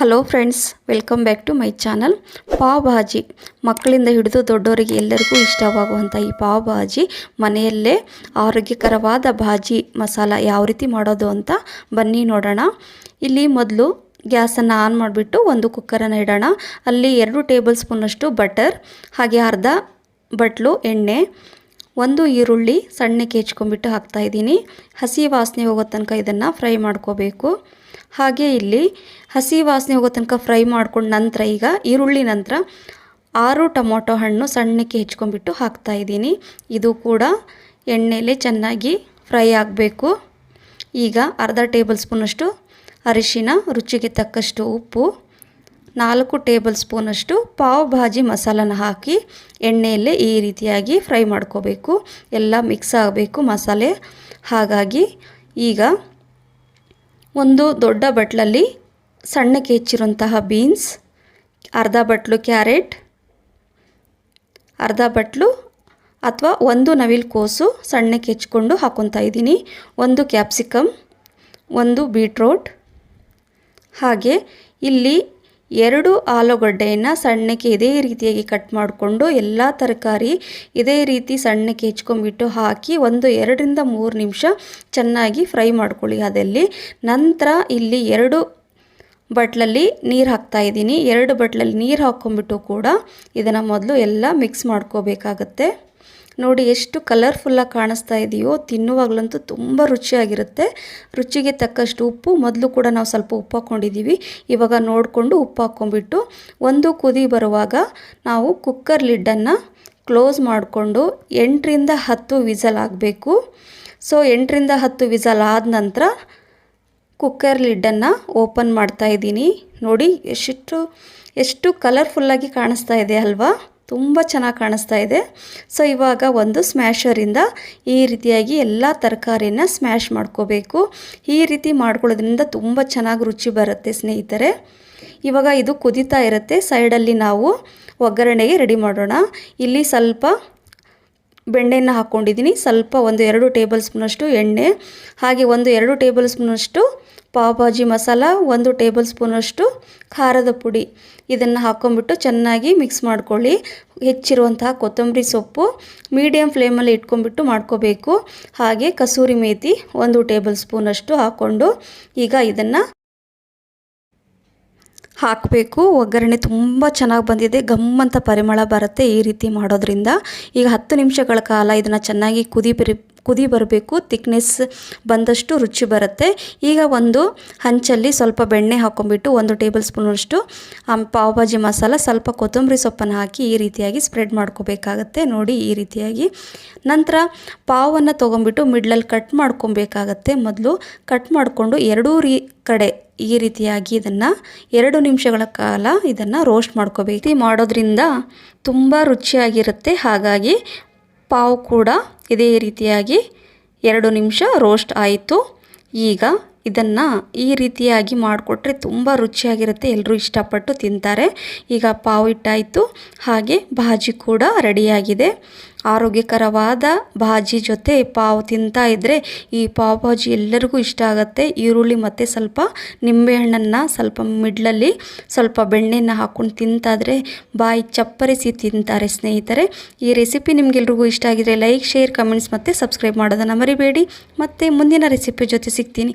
Hello friends welcome back to my channel pav bhaji ಮಕ್ಕಳಿಂದ ಹಿಡಿದು ದೊಡ್ಡವರಿಗೆ ಎಲ್ಲರಿಗೂ ಇಷ್ಟವಾಗುವಂಥ ಈ ಪಾವ್ ಭಾಜಿ ಮನೆಯಲ್ಲೇ ಆರೋಗ್ಯಕರವಾದ ಭಾಜಿ ಮಸಾಲ ಯಾವ ರೀತಿ ಮಾಡೋದು ಅಂತ ಬನ್ನಿ ನೋಡೋಣ. ಇಲ್ಲಿ ಮೊದಲು ಗ್ಯಾಸನ್ನು ಆನ್ ಮಾಡಿಬಿಟ್ಟು ಒಂದು ಕುಕ್ಕರನ್ನು ಇಡೋಣ. ಅಲ್ಲಿ ಎರಡು ಟೇಬಲ್ ಸ್ಪೂನಷ್ಟು ಬಟರ್, ಹಾಗೆ ಅರ್ಧ ಬಟ್ಲು, ಎಣ್ಣೆ, ಒಂದು ಈರುಳ್ಳಿ ಸಣ್ಣಕ್ಕೆ ಹೆಚ್ಕೊಂಡ್ಬಿಟ್ಟು ಹಾಕ್ತಾಯಿದ್ದೀನಿ ಹಸಿ ವಾಸನೆ ಹೋಗೋ ತನಕ ಇದನ್ನು ಫ್ರೈ ಮಾಡ್ಕೋಬೇಕು. ಹಾಗೆ ಇಲ್ಲಿ ಹಸಿ ವಾಸನೆ ಹೋಗೋ ತನಕ ಫ್ರೈ ಮಾಡ್ಕೊಂಡು ನಂತರ ಈಗ ಈರುಳ್ಳಿ ನಂತರ ಆರು ಟೊಮೊಟೊ ಹಣ್ಣು ಸಣ್ಣಕ್ಕೆ ಹೆಚ್ಕೊಂಡ್ಬಿಟ್ಟು ಹಾಕ್ತಾಯಿದ್ದೀನಿ ಇದು ಕೂಡ ಎಣ್ಣೆಯಲ್ಲಿ ಚೆನ್ನಾಗಿ ಫ್ರೈ ಆಗಬೇಕು. ಈಗ ಅರ್ಧ ಟೇಬಲ್ ಸ್ಪೂನಷ್ಟು ಅರಿಶಿನ, ರುಚಿಗೆ ತಕ್ಕಷ್ಟು ಉಪ್ಪು, ನಾಲ್ಕು ಟೇಬಲ್ ಸ್ಪೂನಷ್ಟು ಪಾವ್ ಭಾಜಿ ಮಸಾಲನ ಹಾಕಿ ಎಣ್ಣೆಯಲ್ಲೇ ಈ ರೀತಿಯಾಗಿ ಫ್ರೈ ಮಾಡ್ಕೋಬೇಕು. ಎಲ್ಲ ಮಿಕ್ಸ್ ಆಗಬೇಕು ಮಸಾಲೆ. ಹಾಗಾಗಿ ಈಗ ಒಂದು ದೊಡ್ಡ ಬಟ್ಲಲ್ಲಿ ಸಣ್ಣಕ್ಕೆ ಹೆಚ್ಚಿರುವಂತಹ ಬೀನ್ಸ್, ಅರ್ಧ ಬಟ್ಲು ಕ್ಯಾರೆಟ್, ಅರ್ಧ ಬಟ್ಲು ಅಥವಾ ಒಂದು ನವಿಲು ಕೋಸು ಸಣ್ಣಕ್ಕೆ ಹೆಚ್ಕೊಂಡು ಹಾಕೊತಾ ಇದ್ದೀನಿ. ಒಂದು ಕ್ಯಾಪ್ಸಿಕಮ್, ಒಂದು ಬೀಟ್ರೋಟ್. ಹಾಗೆ ಇಲ್ಲಿ ಎರಡು ಆಲೂಗಡ್ಡೆಯನ್ನು ಸಣ್ಣಕ್ಕೆ ಇದೇ ರೀತಿಯಾಗಿ ಕಟ್ ಮಾಡಿಕೊಂಡು ಎಲ್ಲ ತರಕಾರಿ ಇದೇ ರೀತಿ ಸಣ್ಣಕ್ಕೆ ಹೆಚ್ಕೊಂಬಿಟ್ಟು ಹಾಕಿ ಒಂದು ಎರಡರಿಂದ ಮೂರು ನಿಮಿಷ ಚೆನ್ನಾಗಿ ಫ್ರೈ ಮಾಡ್ಕೊಳ್ಳಿ ಅದಲ್ಲಿ. ನಂತರ ಇಲ್ಲಿ ಎರಡು ಬಟ್ಲಲ್ಲಿ ನೀರು ಹಾಕ್ತಾ ಇದ್ದೀನಿ. ಎರಡು ಬಟ್ಲಲ್ಲಿ ನೀರು ಹಾಕ್ಕೊಂಬಿಟ್ಟು ಕೂಡ ಇದನ್ನು ಮೊದಲು ಎಲ್ಲ ಮಿಕ್ಸ್ ಮಾಡ್ಕೋಬೇಕಾಗತ್ತೆ. ನೋಡಿ ಎಷ್ಟು ಕಲರ್ಫುಲ್ಲಾಗಿ ಕಾಣಿಸ್ತಾ ಇದೆಯೋ, ತಿನ್ನುವಾಗಲಂತೂ ತುಂಬ ರುಚಿಯಾಗಿರುತ್ತೆ. ರುಚಿಗೆ ತಕ್ಕಷ್ಟು ಉಪ್ಪು, ಮೊದಲು ಕೂಡ ನಾವು ಸ್ವಲ್ಪ ಉಪ್ಪು ಹಾಕ್ಕೊಂಡಿದ್ದೀವಿ ಇವಾಗ ನೋಡಿಕೊಂಡು ಉಪ್ಪು ಹಾಕ್ಕೊಂಬಿಟ್ಟು ಒಂದು ಕುದಿ ಬರುವಾಗ ನಾವು ಕುಕ್ಕರ್ ಲಿಡ್ಡನ್ನು ಕ್ಲೋಸ್ ಮಾಡಿಕೊಂಡು ಎಂಟರಿಂದ ಹತ್ತು ವಿಸಲ್ ಆಗಬೇಕು ಸೊ ಎಂಟರಿಂದ ಹತ್ತು ವಿಸಲ್ ಆದ ನಂತರ ಕುಕ್ಕರ್ ಲಿಡ್ಡನ್ನು ಓಪನ್ ಮಾಡ್ತಾ ಇದ್ದೀನಿ. ನೋಡಿ ಎಷ್ಟು ಎಷ್ಟು ಕಲರ್ಫುಲ್ಲಾಗಿ ಕಾಣಿಸ್ತಾ ಇದೆ ಅಲ್ವಾ? ತುಂಬ ಚೆನ್ನಾಗಿ ಕಾಣಿಸ್ತಾ ಇದೆ. ಸೊ ಇವಾಗ ಒಂದು ಸ್ಮ್ಯಾಶರಿಂದ ಈ ರೀತಿಯಾಗಿ ಎಲ್ಲ ತರಕಾರಿನ ಸ್ಮ್ಯಾಶ್ ಮಾಡ್ಕೋಬೇಕು. ಈ ರೀತಿ ಮಾಡ್ಕೊಳ್ಳೋದ್ರಿಂದ ತುಂಬ ಚೆನ್ನಾಗಿ ರುಚಿ ಬರುತ್ತೆ ಸ್ನೇಹಿತರೆ. ಇವಾಗ ಇದು ಕುದೀತಾ ಇರುತ್ತೆ. ಸೈಡಲ್ಲಿ ನಾವು ಒಗ್ಗರಣೆಗೆ ರೆಡಿ ಮಾಡೋಣ. ಇಲ್ಲಿ ಸ್ವಲ್ಪ ಬೆಣ್ಣೆನ ಹಾಕ್ಕೊಂಡಿದ್ದೀನಿ ಸ್ವಲ್ಪ ಒಂದು ಎರಡು ಟೇಬಲ್ ಸ್ಪೂನಷ್ಟು ಎಣ್ಣೆ, ಹಾಗೆ ಒಂದು ಎರಡು ಟೇಬಲ್ ಸ್ಪೂನಷ್ಟು ಪಾವ್ ಭಾಜಿ ಮಸಾಲ, ಒಂದು ಟೇಬಲ್ ಸ್ಪೂನಷ್ಟು ಖಾರದ ಪುಡಿ ಇದನ್ನು ಹಾಕ್ಕೊಂಬಿಟ್ಟು ಚೆನ್ನಾಗಿ ಮಿಕ್ಸ್ ಮಾಡ್ಕೊಳ್ಳಿ. ಹೆಚ್ಚಿರುವಂತಹ ಕೊತ್ತಂಬರಿ ಸೊಪ್ಪು ಮೀಡಿಯಮ್ ಫ್ಲೇಮಲ್ಲಿ ಇಟ್ಕೊಂಡ್ಬಿಟ್ಟು ಮಾಡ್ಕೋಬೇಕು. ಹಾಗೆ ಕಸೂರಿ ಮೇಥಿ ಒಂದು ಟೇಬಲ್ ಸ್ಪೂನಷ್ಟು ಹಾಕ್ಕೊಂಡು ಈಗ ಇದನ್ನು ಹಾಕಬೇಕು. ಒಗ್ಗರಣೆ ತುಂಬ ಚೆನ್ನಾಗಿ ಬಂದಿದೆ. ಗಮ್ಮಂತ ಪರಿಮಳ ಬರುತ್ತೆ ಈ ರೀತಿ ಮಾಡೋದ್ರಿಂದ. ಈಗ ಹತ್ತು ನಿಮಿಷಗಳ ಕಾಲ ಇದನ್ನು ಚೆನ್ನಾಗಿ ಕುದಿ ಬರಿ ಕುದಿ ಬರಬೇಕು ತಿಕ್ನೆಸ್ ಬಂದಷ್ಟು ರುಚಿ ಬರುತ್ತೆ. ಈಗ ಒಂದು ಹಂಚಲ್ಲಿ ಸ್ವಲ್ಪ ಬೆಣ್ಣೆ ಹಾಕೊಂಡ್ಬಿಟ್ಟು ಒಂದು ಟೇಬಲ್ ಸ್ಪೂನಷ್ಟು ಪಾವ್ ಭಾಜಿ ಮಸಾಲ, ಸ್ವಲ್ಪ ಕೊತ್ತಂಬರಿ ಸೊಪ್ಪನ್ನು ಹಾಕಿ ಈ ರೀತಿಯಾಗಿ ಸ್ಪ್ರೆಡ್ ಮಾಡ್ಕೋಬೇಕಾಗತ್ತೆ. ನೋಡಿ ಈ ರೀತಿಯಾಗಿ. ನಂತರ ಪಾವನ್ನು ತೊಗೊಂಬಿಟ್ಟು ಮಿಡ್ಲಲ್ಲಿ ಕಟ್ ಮಾಡ್ಕೊಬೇಕಾಗತ್ತೆ. ಮೊದಲು ಕಟ್ ಮಾಡಿಕೊಂಡು ಎರಡೂ ರೀ ಕಡೆ ಈ ರೀತಿಯಾಗಿ ಇದನ್ನು ಎರಡು ನಿಮಿಷಗಳ ಕಾಲ ಇದನ್ನು ರೋಸ್ಟ್ ಮಾಡ್ಕೋಬೇಕು. ಮಾಡೋದ್ರಿಂದ ತುಂಬ ರುಚಿಯಾಗಿರುತ್ತೆ. ಹಾಗಾಗಿ ಪಾವು ಕೂಡ ಇದೇ ರೀತಿಯಾಗಿ ಎರಡು ನಿಮಿಷ ರೋಸ್ಟ್ ಆಯಿತು. ಈಗ ಇದನ್ನು ಈ ರೀತಿಯಾಗಿ ಮಾಡಿಕೊಟ್ರೆ ತುಂಬ ರುಚಿಯಾಗಿರುತ್ತೆ. ಎಲ್ಲರೂ ಇಷ್ಟಪಟ್ಟು ತಿಂತಾರೆ. ಈಗ ಪಾವು ಇಟ್ಟಾಯಿತು ಹಾಗೆ ಭಾಜಿ ಕೂಡ ರೆಡಿಯಾಗಿದೆ. ಆರೋಗ್ಯಕರವಾದ ಭಾಜಿ ಜೊತೆ ಪಾವು ತಿಂತಾ ಇದ್ದರೆ ಈ ಪಾವ್ ಭಾಜಿ ಎಲ್ಲರಿಗೂ ಇಷ್ಟ ಆಗುತ್ತೆ. ಈರುಳ್ಳಿ ಮತ್ತು ಸ್ವಲ್ಪ ನಿಂಬೆಹಣ್ಣನ್ನು ಸ್ವಲ್ಪ ಮಿಡ್ಲಲ್ಲಿ ಸ್ವಲ್ಪ ಬೆಣ್ಣೆಯನ್ನು ಹಾಕ್ಕೊಂಡು ತಿಂತಾದರೆ ಬಾಯಿ ಚಪ್ಪರಿಸಿ ತಿಂತಾರೆ ಸ್ನೇಹಿತರೆ. ಈ ರೆಸಿಪಿ ನಿಮಗೆಲ್ರಿಗೂ ಇಷ್ಟ ಆಗಿದರೆ ಲೈಕ್, ಶೇರ್, ಕಮೆಂಟ್ಸ್ ಮತ್ತು ಸಬ್ಸ್ಕ್ರೈಬ್ ಮಾಡೋದನ್ನು ಮರಿಬೇಡಿ. ಮತ್ತು ಮುಂದಿನ ರೆಸಿಪಿ ಜೊತೆ ಸಿಗ್ತೀನಿ.